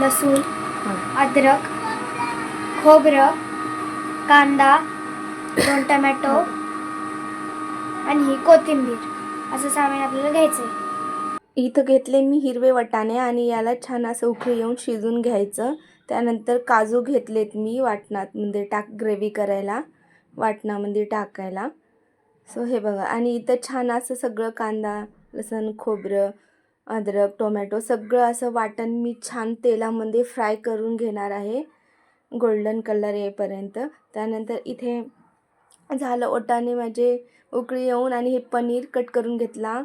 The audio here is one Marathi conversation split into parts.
लसूण हां. अद्रक खोबरं कांदा दोन टमॅटो आणि कोथिंबीर. असं सामान आपल्याला घ्यायचं आहे इथं घेतले मी हिरवे वाटाणे आणि याला छान असं उकळी येऊन शिजून घ्यायचं. त्यानंतर काजू घेतलेत मी वाटणात म्हणजे टाक ग्रेव्ही करायला वाटणामध्ये टाकायला. सो हे बघा. आणि इथं छान असं सगळं कांदा लसण खोबरं अद्रक टोमॅटो सगळं असं वाटण मी छान तेलामध्ये फ्राय करून घेणार आहे. गोल्डन कलर येईपर्यंत. त्यानंतर इथे झालं ओटाने माझे उकळी येऊन आणि हे पनीर कट करून घेतला.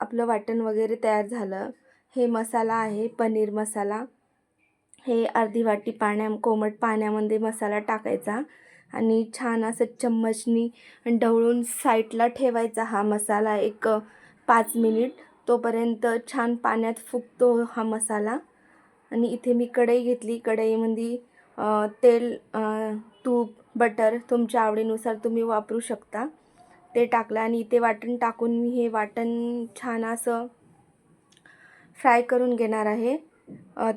आपलं वाटण वगैरे तयार झालं. हे मसाला आहे पनीर मसाला. हे अर्धी वाटी पाण्या कोमट पाण्यामध्ये मसाला टाकायचा आणि छान असं चम्मचनी ढवळून साईडला ठेवायचा हा मसाला एक पाच मिनिट. तोपर्यंत छान पाण्यात फुगतो हा मसाला. आणि इथे मी कढई घेतली. कढईमध्ये तेल तूप बटर तुमच्या आवडीनुसार तुम्ही वापरू शकता. ते टाकलं आणि इथे वाटण टाकून मी हे वाटण छान असं फ्राय करून घेणार आहे.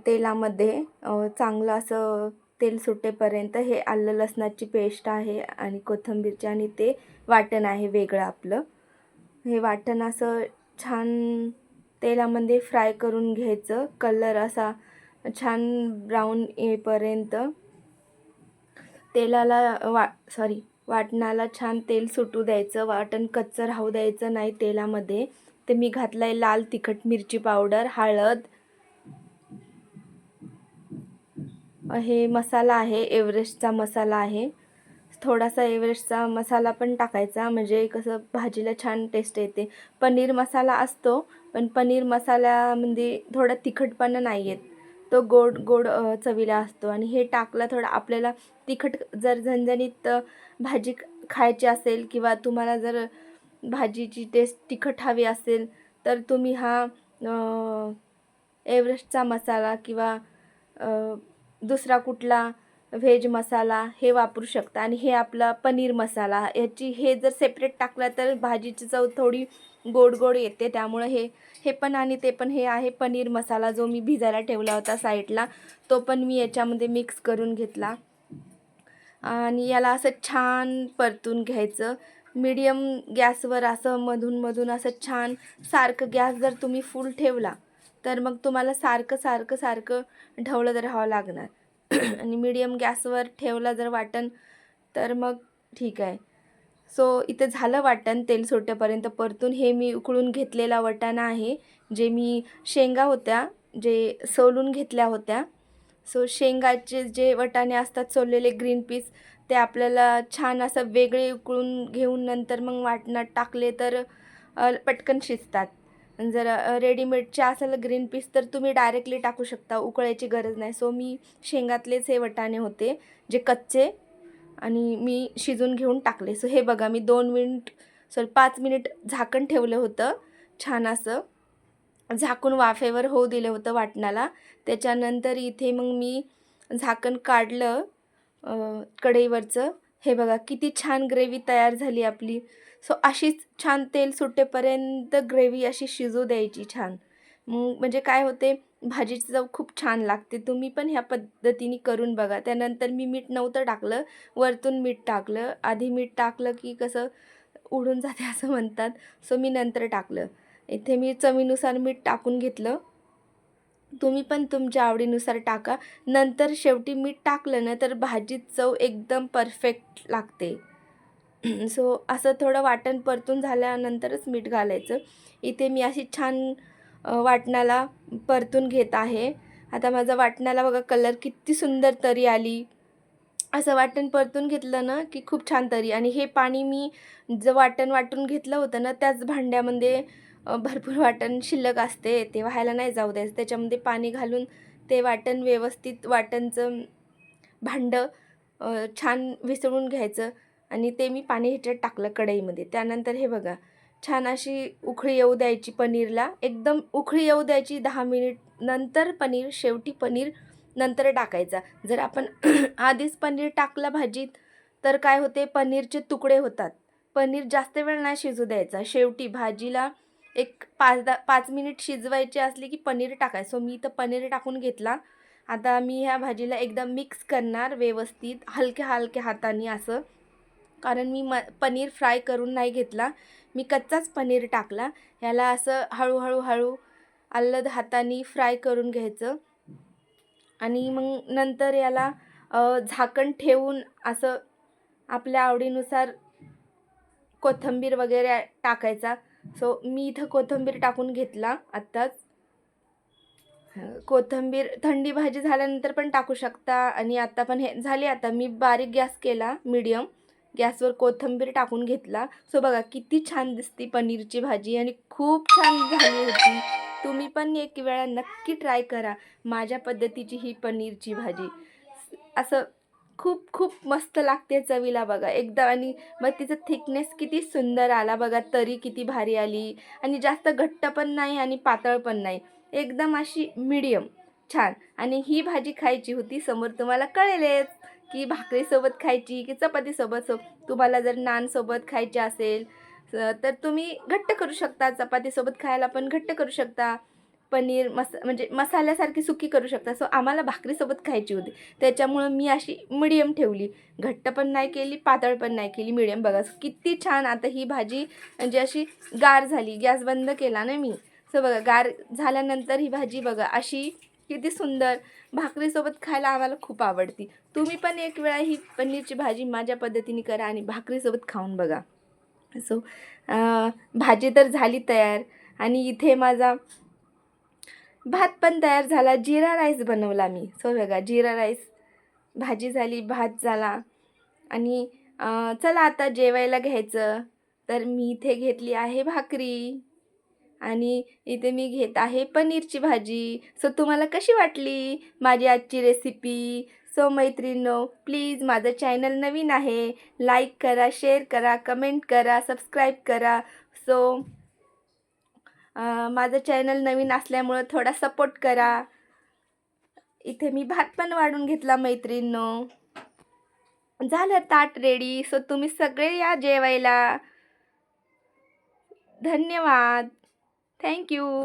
तेलामध्ये चांगलं असं तेल सुटेपर्यंत हे आलं लसणाची पेस्ट आहे आणि कोथिंबीरची आणि ते वाटण आहे वेगळं आपलं. हे वाटण असं छान तेलामध्ये फ्राय करून घ्यायचं. कलर असा छान ब्राऊन येईपर्यंत तेलाला वा सॉरी वाटणाला छान तेल सुटू द्यायचं. वाटण कच्चं राहू द्यायचं नाही तेलामध्ये. ते मी घातलं आहे लाल तिखट मिरची पावडर हळद. हे मसाला आहे एव्हरेस्टचा मसाला आहे. थोडासा एव्हरेस्टचा मसाला पण टाकायचा. म्हणजे कसं भाजीला छान टेस्ट येते. पनीर मसाला असतो पण पनीर मसाल्यामध्ये म्हणजे थोडा तिखटपणा नाही येत. तो गोड गोड चवीला असतो. आणि हे टाकलं थोडं आपल्याला तिखट जर झणझणीत भाजी खायची असेल किंवा तुम्हाला जर भाजीची टेस्ट तिखट हवी असेल तर तुम्ही हा एव्हरेस्टचा मसाला किंवा दुसरा कुठला व्हेज मसाला हे वापरू शकता. आणि हे आपला पनीर मसाला याची हे जर सेपरेट टाकला तर भाजीची चव थोडी गोड गोड येते. त्यामुळं हे हे पण आणि ते पण हे आहे पनीर मसाला जो मी भिजायला ठेवला होता साईडला तो पण मी याच्यामध्ये मिक्स करून घेतला. आणि याला असं छान परतून घ्यायचं. मीडियम गॅसवर असं मधून मधून असं छान सारखं गॅस जर तुम्ही फुल ठेवला तर मग तुम्हाला सारखं सारखं सारखं ढवळत राहावं लागणार. आणि मीडियम गॅसवर ठेवला जर वाटण तर मग ठीक आहे. सो इथं झालं वाटण तेल सुटेपर्यंत परतून हे मी उकळून घेतलेला वाटाणा आहे जे मी शेंगा होत्या जे सोलून घेतल्या होत्या. सो शेंगाचे जे वटाणे असतात सोललेले ग्रीन पीस ते आपल्याला छान असं वेगळे उकळून घेऊन नंतर मग वाटणात टाकले तर पटकन शिजतात. जर रेडीमेडचे असेल ग्रीन पीस तर तुम्ही डायरेक्टली टाकू शकता उकळायची गरज नाही. सो मी शेंगातलेच हे वटाणे होते जे कच्चे आणि मी शिजून घेऊन टाकले. सो हे बघा मी दोन मिनिट सॉरी पाच मिनिट झाकण ठेवलं होतं छान असं. झाकून वाफेवर होऊ दिलं होतं वाटणाला. त्याच्यानंतर इथे मग मी झाकण काढलं कढईवरचं. हे बघा किती छान ग्रेव्ही तयार झाली आपली. सो अशीच छान तेल सुटेपर्यंत ग्रेव्ही अशी शिजू द्यायची छान. मग म्हणजे काय होते भाजीची चव खूप छान लागते. तुम्ही पण ह्या पद्धतीने करून बघा. त्यानंतर मी मीठ नव्हतं टाकलं वरतून मीठ टाकलं. आधी मीठ टाकलं की कसं उडून जाते असं म्हणतात. सो मी नंतर टाकलं. इथे मी चवीनुसार मीठ टाकून घेतलं. तुम्ही पण तुमच्या आवडीनुसार टाका. नंतर शेवटी मीठ टाकलं ना तर भाजीत चव एकदम परफेक्ट लागते. सो असं थोडं वाटण परतून झाल्यानंतरच मीठ घालायचं. इथे मी अशी छान वाटणाला परतून घेत आहे. आता माझा वाटणाला बघा कलर किती सुंदर तरी आली. असं वाटण परतून घेतलं ना की खूप छान तरी. आणि हे पाणी मी जे वाटण वाटून घेतलं होतं ना त्याच भांड्यामध्ये भरपूर वाटण शिल्लक असते. ते व्हायला नाही जाऊ द्यायचं. त्याच्यामध्ये पाणी घालून ते वाटण व्यवस्थित वाटणचं भांडं छान विसळून घ्यायचं. आणि ते मी पाणी ह्याच्यात टाकलं कढईमध्ये. त्यानंतर हे बघा छान अशी उकळी येऊ द्यायची पनीरला. एकदम उकळी येऊ द्यायची दहा मिनिट नंतर पनीर शेवटी पनीर नंतर टाकायचा. जर आपण आधीच पनीर टाकलं भाजीत तर काय होते? पनीरचे तुकडे होतात. पनीर जास्त वेळ नाही शिजू द्यायचा. शेवटी भाजीला एक पाच दा पाच मिनिट शिजवायची असली की पनीर टाकायचं सो मी इथं पनीर टाकून घेतला. आता मी ह्या भाजीला एकदम मिक्स करणार व्यवस्थित हलक्या हलक्या हाताने असं. कारण मी म पनीर फ्राय करून नाही घेतला. मी कच्चाच पनीर टाकला. ह्याला असं हळूहळू हळू आल्लद हाताने फ्राय करून घ्यायचं. आणि मग नंतर याला झाकण ठेवून असं आपल्या आवडीनुसार कोथिंबीर वगैरे टाकायचा. सो मी इथं कोथिंबीर टाकून घेतला आत्ताच. कोथिंबीर थंडी भाजी झाल्यानंतर पण टाकू शकता. आणि आता पण हे झाली आता. मी बारीक गॅस केला मीडियम. गॅसवर कोथिंबीर टाकून घेतला. सो बघा किती छान दिसती पनीरची भाजी आणि खूप छान झाली होती. तुम्ही पण एक वेळा नक्की ट्राय करा माझ्या पद्धतीची ही पनीरची भाजी. असं खूप खूप मस्त लागते चवीला बघा. एकदा आणि मग तिचं थिकनेस किती सुंदर आला बघा तरी किती भारी आली. आणि जास्त घट्ट पण नाही आणि पातळ पण नाही. एकदम अशी मीडियम छान. आणि ही भाजी खायची होती समोर तुम्हाला कळेलच. की भाकरीसोबत खायची की चपातीसोबत सो तुम्हाला जर नानसोबत खायची असेल तर तुम्ही घट्ट करू शकता. चपातीसोबत खायला पण घट्ट करू शकता. पनीर मस म्हणजे मसाल्यासारखी सुकी करू शकता. सो आम्हाला भाकरीसोबत खायची होती. त्याच्यामुळं मी अशी मिडियम ठेवली. घट्ट पण नाही केली पातळ पण नाही केली मिडियम. बघा किती छान आता ही भाजी म्हणजे अशी गार झाली. गॅस बंद केला ना मी. सो बघा गार झाल्यानंतर ही भाजी बघा अशी किती सुंदर. भाकरीसोबत खायला आम्हाला खूप आवडती. तुम्ही पण एक वेळा ही पनीरची भाजी माझ्या पद्धतीने करा आणि भाकरीसोबत खाऊन बघा. सो भाजी तर झाली तयार आणि इथे माझा भात पण तयार झाला. जिरा राईस बनवला मी. सो बघा जिरा राईस भाजी झाली भात झाला आणि चला आता जेवायला घ्यायचं. तर मी इथे घेतली आहे भाकरी. आणि इथे मी घेत आहे पनीरची भाजी. सो तुम्हाला कशी वाटली माझी आजची रेसिपी सो मैत्रिणो प्लीज माझं चॅनल नवीन आहे. लाईक करा शेअर करा कमेंट करा सबस्क्राईब करा. सो माझं चॅनल नवीन असल्यामुळं थोडा सपोर्ट करा. इथे मी भात पण वाढून घेतला मैत्रिणींनो. झालं ताट रेडी सो तुम्ही सगळे या जेवायला. धन्यवाद. Thank you.